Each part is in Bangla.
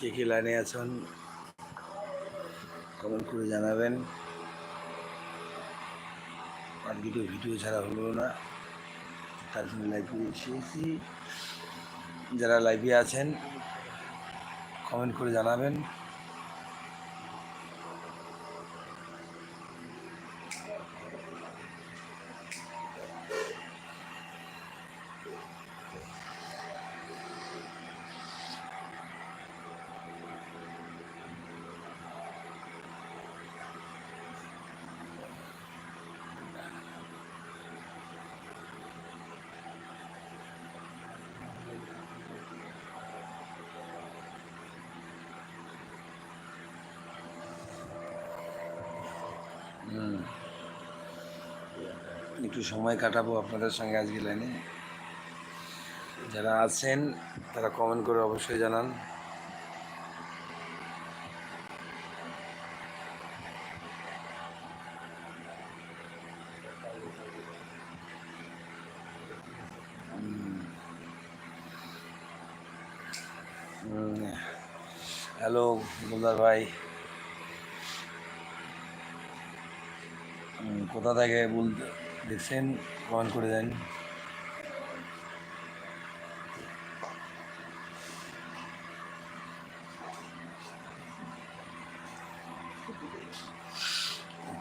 কে কে লাইনে আছেন? কমেন্ট করে জানাবেন। আজকে তো ভিডিও ছাড়া হলো না। তার জন্য লাইভে এসেছি যারা লাইভে আছেন, কমেন্ট করে জানাবেন। একটু সময় কাটাবো আপনাদের সঙ্গে আজকে লাইনে। যারা আছেন, তারা কমেন্ট করে অবশ্যই জানান। হ্যালো, গুলদার ভাই। কোথা থেকে বলতে দেখছেন কমেন্ট করে দেন।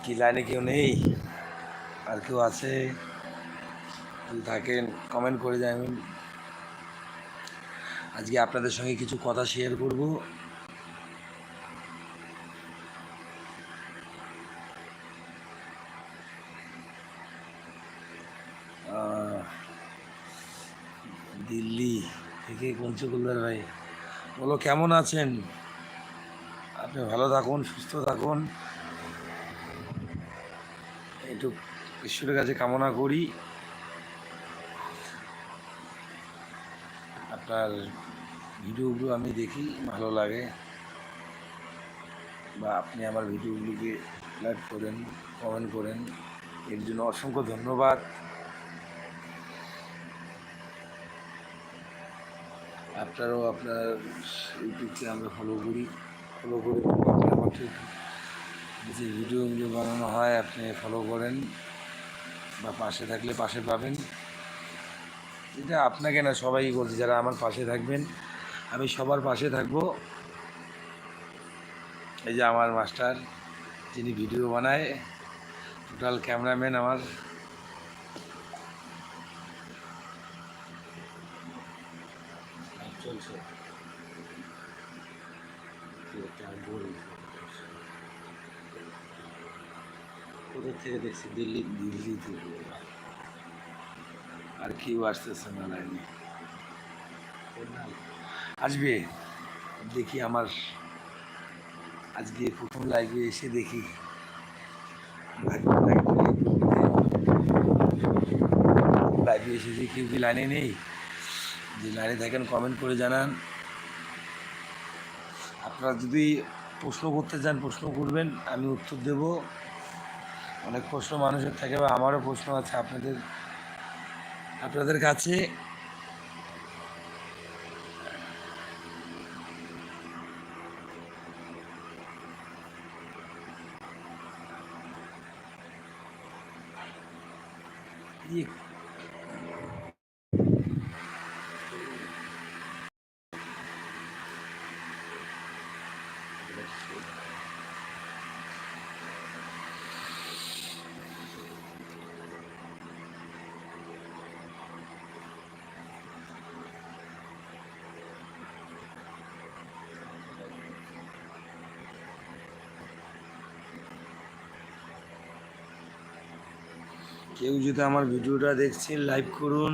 কি লাইনে কেউ নেই? আর কেউ আছে? থাকেন কমেন্ট করে যাবেন আজকে আপনাদের সঙ্গে কিছু কথা শেয়ার করব আহ, দিল্লি পঞ্চকুলার ভাই বলো কেমন আছেন? আপনি ভালো থাকুন, সুস্থ থাকুন। একটু ঈশ্বরের কাছে কামনা করি। আপনার ভিডিওগুলো আমি দেখি, ভালো লাগে। বা আপনি আমার ভিডিওগুলোকে লাইক করেন, কমেন্ট করেন। এর জন্য অসংখ্য ধন্যবাদ। আপনারাও আপনার ইউটিউবকে আমরা ফলো করি ফলো করে ঠিক যে ভিডিওগুলো বানানো হয়, আপনি ফলো করেন বা পাশে থাকলে পাশে পাবেন। এটা আপনাকে না সবাই বলছি, যারা আমার পাশে থাকবেন, আমি সবার পাশে থাকব। এই যে আমার মাস্টার, যিনি ভিডিও বানায় টোটাল ক্যামেরাম্যান আমার। চলছে কোথা থেকে দেখছি দিল্লি দিল্লি থেকে আর কেউ আসতেছে না আসবে। দেখি আমার আজকে প্রথম লাইভে এসে দেখি। লাইভে এসেছি কেউ কি লাইনে নেই? যে লাইনে থাকেন কমেন্ট করে জানান। আপনারা যদি প্রশ্ন করতে চান, প্রশ্ন করবেন, আমি উত্তর দেব। অনেক প্রশ্ন মানুষের থাকে বা আমারও প্রশ্ন আছে আপনাদের আপনাদের কাছে। ইয়ে কেউ যদি আমার ভিডিওটা দেখছেন লাইক করুন।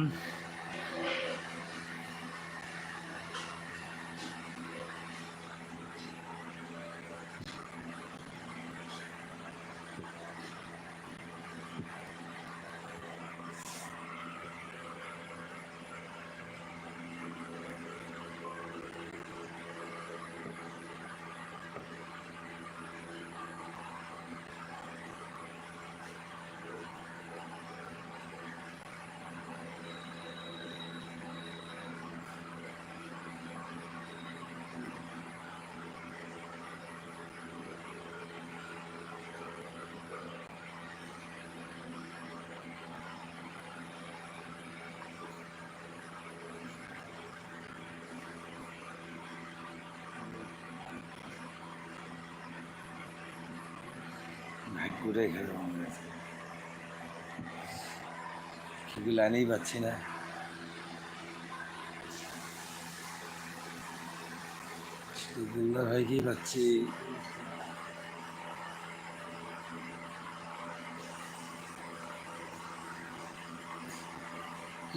পুরাই খাবে মনে লাইনেই পাচ্ছি না। গুল্লার ভাইকেই পাচ্ছি।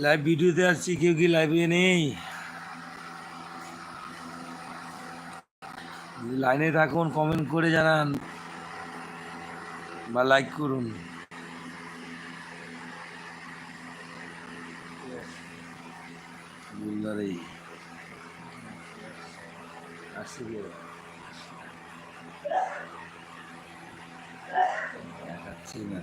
লাইভ ভিডিওতে আসছি, কেউ কি লাইভে নেই? লাইনে থাকুন কমেন্ট করে জানান। বা লাইক করুন আসি না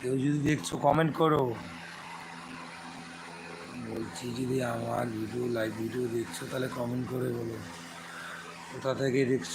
কেউ যদি দেখছ কমেন্ট করো। বলছি যদি আমার ভিডিও লাইভ ভিডিও দেখছ, তাহলে কমেন্ট করে বলো। কোথা থেকে দেখছ?